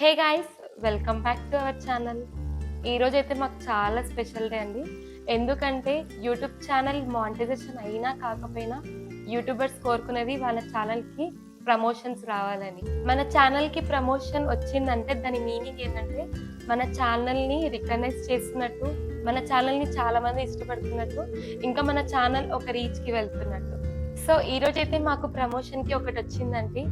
Hey guys welcome back to our channel ఈరోజు అయితే మాకు చాలా స్పెషల్ డే అండి. ఎందుకంటే యూట్యూబ్ ఛానల్ మానిటైజేషన్ అయినా కాకపోయినా యూట్యూబర్స్ కోరుకునేది వాళ్ళ ఛానల్కి ప్రమోషన్స్ రావాలని. మన ఛానల్కి ప్రమోషన్ వచ్చిందంటే దాని మీనింగ్ ఏంటంటే మన ఛానల్ని రికగ్నైజ్ చేస్తున్నట్టు మన ఛానల్ని చాలా మంది ఇష్టపడుతున్నట్టు ఇంకా మన ఛానల్ ఒక రీచ్కి వెళ్తున్నట్టు. సో ఈరోజైతే మాకు ప్రమోషన్కి ఒకటి వచ్చిందండి.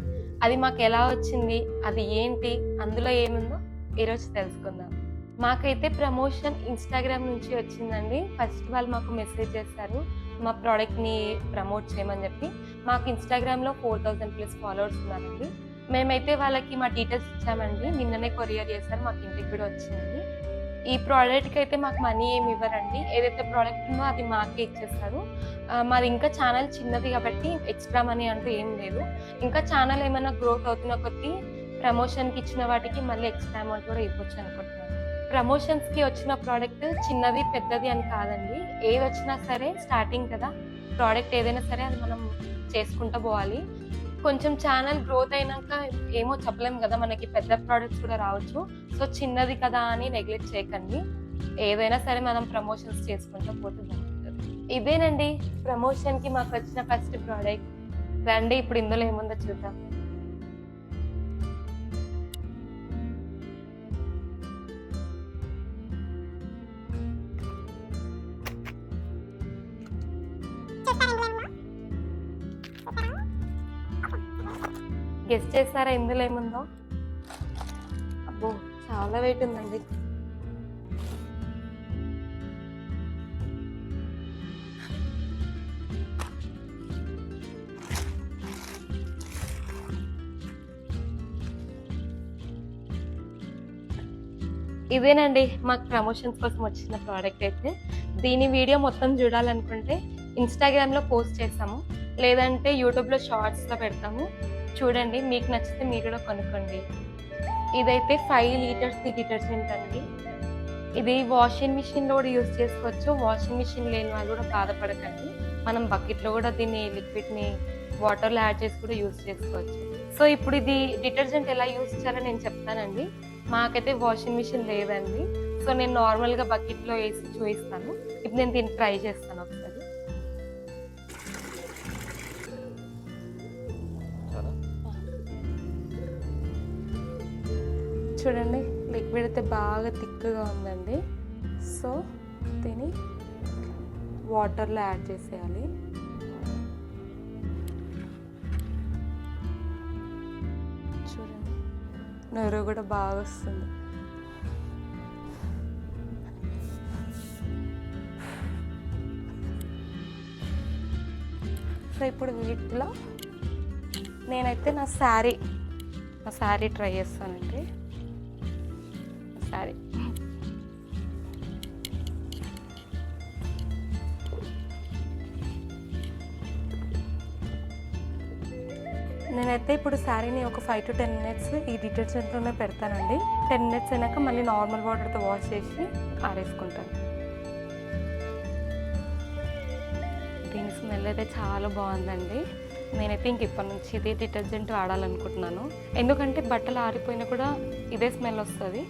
అది మాకు ఎలా వచ్చింది? అది ఏంటి? అందులో ఏముందో ఈరోజు తెలుసుకుందాం. మాకైతే ప్రమోషన్ ఇన్స్టాగ్రామ్ నుంచి వచ్చిందండి. ఫస్ట్ వాళ్ళు మాకు మెసేజ్ చేస్తారు మా ప్రోడక్ట్ని ప్రమోట్ చేయమని చెప్పి. మాకు ఇన్స్టాగ్రామ్లో ఫోర్ థౌజండ్ ప్లస్ ఫాలోవర్స్ ఉన్నారండి. మేమైతే వాళ్ళకి మా డీటెయిల్స్ ఇచ్చామండి. నిన్ననే కొరియర్ చేశారు మాకు ఇంటికి కూడా వచ్చింది. ఈ ప్రోడక్ట్కి అయితే మాకు మనీ ఏమి ఇవ్వరండి. ఏదైతే ప్రోడక్ట్ ఉందో అది మాకే ఇచ్చేస్తారు. మాది ఇంకా ఛానల్ చిన్నది కాబట్టి ఎక్స్ట్రా మనీ అంటూ ఏం లేదు. ఇంకా ఛానల్ ఏమైనా గ్రోత్ అవుతున్న కొద్దీ ప్రమోషన్కి ఇచ్చిన వాటికి మళ్ళీ ఎక్స్ట్రా అమౌంట్ కూడా ఇవ్వచ్చు అనుకుంటున్నాను. ప్రమోషన్స్కి వచ్చిన ప్రోడక్ట్ చిన్నది పెద్దది అని కాదండి. ఏది వచ్చినా సరే స్టార్టింగ్ కదా. ప్రోడక్ట్ ఏదైనా సరే అది మనం చేసుకుంటూ పోవాలి. కొంచెం ఛానల్ గ్రోత్ అయినాక ఏమో చెప్పలేము కదా మనకి పెద్ద ప్రోడక్ట్స్ కూడా రావచ్చు. సో చిన్నది కదా అని నెగ్లెక్ట్ చేయకండి. ఏదైనా సరే మనం ప్రమోషన్స్ చేసుకుంటూ పోతే బాగుంటుంది. ఇదేనండి ప్రమోషన్కి మాకు వచ్చిన ఫస్ట్ ప్రోడక్ట్ రండి ఇప్పుడు ఇందులో ఏముందో చూద్దాం. గెస్ట్ చేస్తారా ఇందులో ఏముందో? అబ్బో చాలా వెయిట్ ఉందండి. ఇదేనండి మాకు ప్రమోషన్స్ కోసం వచ్చిన ప్రోడక్ట్ అయితే. దీని వీడియో మొత్తం చూడాలనుకుంటే ఇన్స్టాగ్రామ్లో పోస్ట్ చేస్తాము. లేదంటే యూట్యూబ్లో షార్ట్స్లో పెడతాము. చూడండి మీకు నచ్చితే మీరు కూడా కొనుక్కోండి. ఇదైతే ఫైవ్ లీటర్స్ డిటర్జెంట్ అండి. ఇది వాషింగ్ మిషన్లో కూడా యూస్ చేసుకోవచ్చు. వాషింగ్ మిషన్ లేని వాళ్ళు కూడా బాధపడకండి. మనం బకెట్లో కూడా దీన్ని లిక్విడ్ని వాటర్లో యాడ్ చేసి కూడా యూస్ చేసుకోవచ్చు. సో ఇప్పుడు ఇది డిటర్జెంట్ ఎలా యూస్ చేయాలో నేను చెప్తానండి. మాకైతే వాషింగ్ మిషన్ లేదండి. సో నేను నార్మల్గా బకెట్లో వేసి చూపిస్తాను. ఇప్పుడు నేను దీన్ని ట్రై చేస్తాను. ఒకసారి చూడండి లిక్విడ్ అయితే బాగా థిక్గా ఉందండి. సో తిని వాటర్లో యాడ్ చేసేయాలి. చూడండి నొర కూడా బాగా వస్తుంది. సో ఇప్పుడు వీటిలో నేనైతే నా శారీ నా శారీ ట్రై చేస్తానండి. శారీ నేనైతే ఇప్పుడు శారీని ఒక ఫైవ్ టు టెన్ మినిట్స్ ఈ డిటర్జెంట్లోనే పెడతానండి. టెన్ మినిట్స్ అయినాక మళ్ళీ నార్మల్ వాటర్తో వాష్ చేసి ఆరేసుకుంటాను. దీని స్మెల్ అయితే చాలా బాగుందండి. నేనైతే ఇంక ఇప్పటి నుంచి ఇదే డిటర్జెంట్ వాడాలనుకుంటున్నాను. ఎందుకంటే బట్టలు ఆరిపోయినా కూడా ఇదే స్మెల్ వస్తుంది.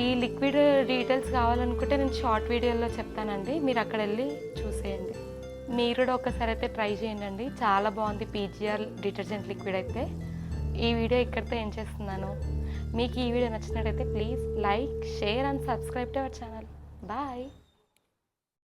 ఈ లిక్విడ్ డీటెయిల్స్ కావాలనుకుంటే నేను షార్ట్ వీడియోలో చెప్తానండి. మీరు అక్కడ వెళ్ళి చూసేయండి. మీరు కూడా ఒకసారి అయితే ట్రై చేయండి చాలా బాగుంది పీజీఆర్ డిటర్జెంట్ లిక్విడ్ అయితే. ఈ వీడియో ఇక్కడితో ఏం చేస్తున్నాను. మీకు ఈ వీడియో నచ్చినట్టయితే please like share and subscribe to our channel. Bye.